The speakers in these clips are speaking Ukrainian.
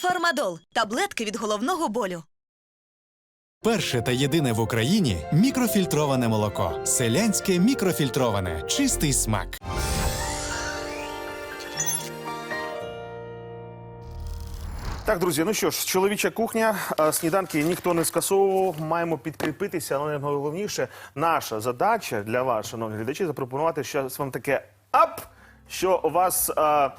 Фармадол таблетки від головного болю. Перше та єдине в Україні мікрофільтроване молоко. Селянське мікрофільтроване. Чистий смак. Так, друзі, ну що ж, чоловіча кухня, а, сніданки ніхто не скасовував. Маємо підкріпитися, але найголовніше, наша задача для вас, шановні глядачі, запропонувати щось вам таке ап, що вас а, а,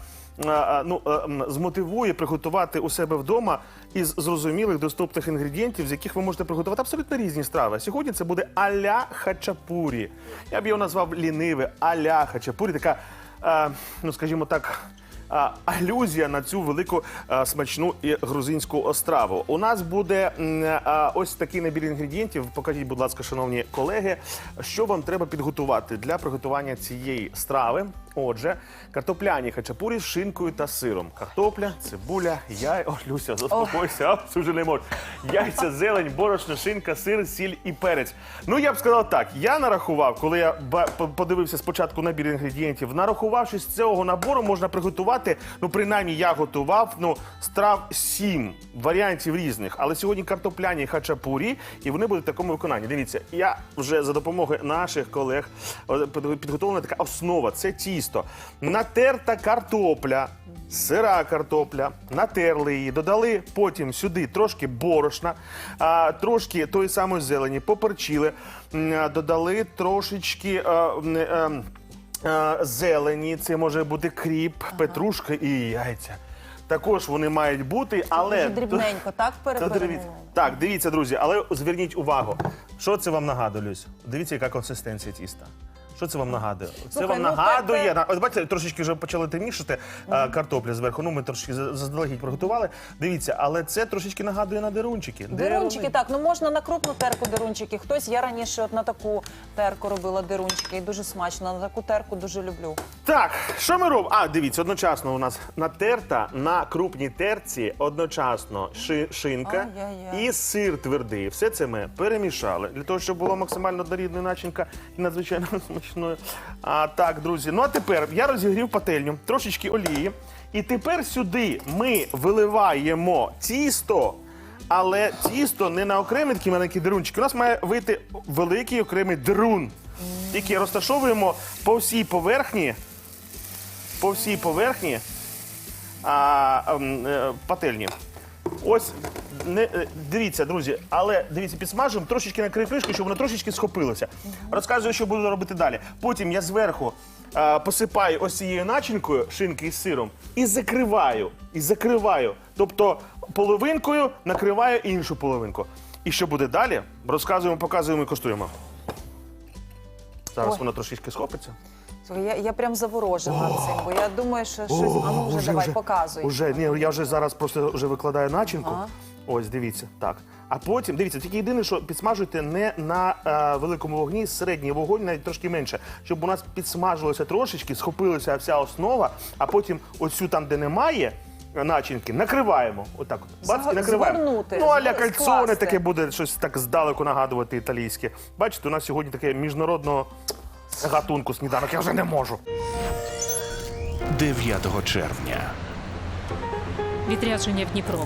ну, змотивує приготувати у себе вдома із зрозумілих доступних інгредієнтів, з яких ви можете приготувати абсолютно різні страви. Сьогодні це буде аля хачапурі. Я б його назвав ліниве аля хачапурі. Така, ну скажімо так алюзія на цю велику смачну і грузинську остраву. У нас буде ось такий набір інгредієнтів. Покажіть, будь ласка, шановні колеги, що вам треба підготувати для приготування цієї страви. Отже, картопляні хачапурі з шинкою та сиром. Картопля, цибуля, яй... О, Люся, заспокойся, а, це вже не можу. Яйця, зелень, борошно, шинка, сир, сіль і перець. Ну, я б сказав так, я нарахував, коли я подивився спочатку набір інгредієнтів, нарахувавши з цього набору, можна приготувати, ну, принаймні я готував, ну, страв сім варіантів різних. Але сьогодні картопляні хачапурі, і вони будуть в такому виконанні. Дивіться, я вже за допомогою наших колег підготовлена така основа. Це тісто. Натерта картопля, сира картопля, натерли її, додали потім сюди трошки борошна, а, трошки тої самої зелені, поперчили, додали трошечки. а, м, ем, е, зелені, це може бути кріп, петрушка і яйця. Також вони мають бути, але Дуже дрібненько, так Та. Так, дивіться, друзі, але зверніть увагу. Що це вам нагадує, Люсь? Дивіться, яка консистенція тіста. Що це вам нагадує? Це Слухай, вам ну, нагадує. на- Ось бачите, трошечки вже почали темнішити а, картопля зверху. Ну, ми трошки заздалегідь приготували. Дивіться, але це трошечки нагадує на дерунчики. Дирунчики, вони? так, ну можна на крупну терку дирунчики. Хтось, я раніше от на таку терку робила дирунчики і дуже смачно. На таку терку дуже люблю. Так, що ми робимо? А, дивіться, одночасно у нас натерта на крупній терці одночасно ши- шинка Ай-яй-яй. і сир твердий. Все це ми перемішали для того, щоб була максимально дорідна начинка і надзвичайно смачною. А так, друзі. Ну а тепер я розігрів пательню, трошечки олії. І тепер сюди ми виливаємо тісто. Але тісто не на окремі такі маленькі дерунчики. У нас має вийти великий окремий дерун, який розташовуємо по всій поверхні по всій поверхні а, ем, е, пательні. Ось не е, дивіться, друзі, але дивіться, підсмажуємо, трошечки накрию кришку, щоб воно трошечки схопилося. Розказую, що буду робити далі. Потім я зверху е, посипаю ось цією начинкою шинки із сиром і закриваю. І закриваю. Тобто половинкою накриваю іншу половинку. І що буде далі? Розказуємо, показуємо і коштуємо. Зараз Ой. воно трошечки схопиться. Я, я прям заворожена цим, бо я думаю, що щось. А ну вже, давай, показуй. Уже, ні, я вже зараз просто вже викладаю начинку. Ага. Ось, дивіться, так. А потім, дивіться, тільки єдине, що підсмажуйте не на е, великому вогні, середній вогонь, навіть трошки менше, щоб у нас підсмажилося трошечки, схопилася вся основа, а потім оцю там, де немає начинки, накриваємо. Отак от. Бац, і накриваємо. згорнути, ну, аля згор- кальцоне таке буде щось так здалеку нагадувати італійське. Бачите, у нас сьогодні таке міжнародного гатунку сніданок. Я вже не можу. 9 червня. Відрядження в Дніпро.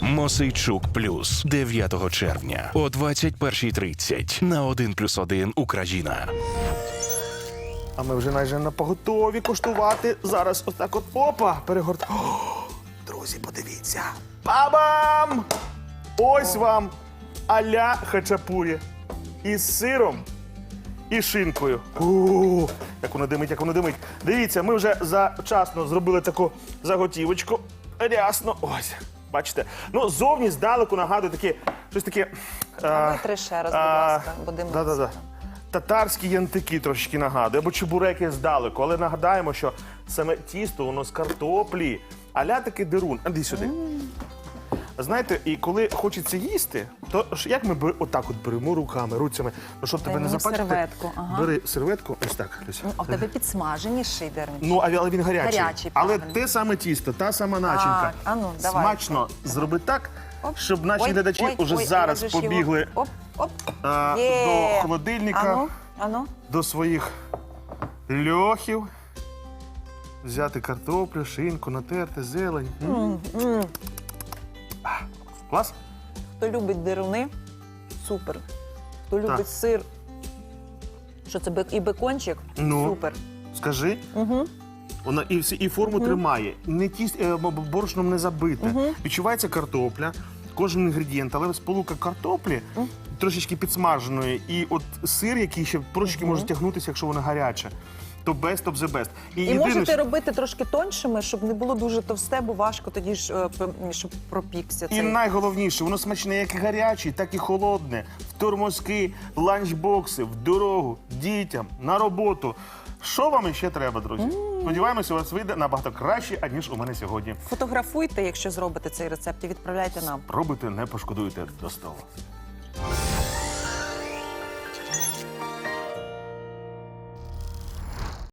Мосейчук плюс 9 червня о 21.30 на 1+,1 Україна. А ми вже майже на поготові коштувати. Зараз отак от опа, перегорт. О, друзі, подивіться. Бабам! Ось вам аля хачапурі із сиром і шинкою. У, як воно димить, як воно димить. Дивіться, ми вже завчасно зробили таку заготівочку. Рясно. Ось. Бачите? Ну, зовні здалеку нагадує таке, щось таке. А витри ще раз, будь ласка, димиться. Да-да-да. Татарські янтики трошки нагадує, або чебуреки здалеку. Але нагадаємо, що саме тісто воно з картоплі, аля таки дерун. Іди сюди. Знаєте, і коли хочеться їсти, то ж як ми бер- отак от беремо руками, руцями, ну щоб тебе не мені запачкати. серветку, ага. Бери серветку, ось так. Ось. Ну, а в тебе підсмаженіший дерунчик. Ну, а- але він гарячий. Гарячий, але правильно. те саме тісто, та сама начинка. А ну, давай. Смачно зроби так, Оп. щоб наші Ой, глядачі ой, уже ой, зараз як же ж його- побігли Оп, оп. а, Є. до холодильника. Ану, ану. до своїх льохів. Взяти картоплю, шинку, натерти, зелень. М. А, Клас? Хто любить деруни, супер. Хто любить Так. сир, що це бек- і бекончик, Ну. супер. Скажи. Угу. Вона і, всі- і форму тримає, не тіс, е, бо- бо борошном не забите. Відчувається картопля, кожен інгредієнт, але сполука картоплі трошечки підсмаженої, і от сир, який ще трошечки може тягнутися, якщо воно гаряче. То best of the best. І єдине, можете що- робити трошки тоншими, щоб не було дуже товсте, бо важко тоді ж е, п- щоб пропікся І цей. найголовніше, воно смачне як і гаряче, так і холодне. В тормозки, в ланчбокси, в дорогу, дітям, на роботу. Що вам іще треба, друзі? Сподіваємося, у вас вийде набагато краще, аніж у мене сьогодні. Фотографуйте, якщо зробите цей рецепт, і відправляйте нам. Пробуйте, не пошкодуйте до столу.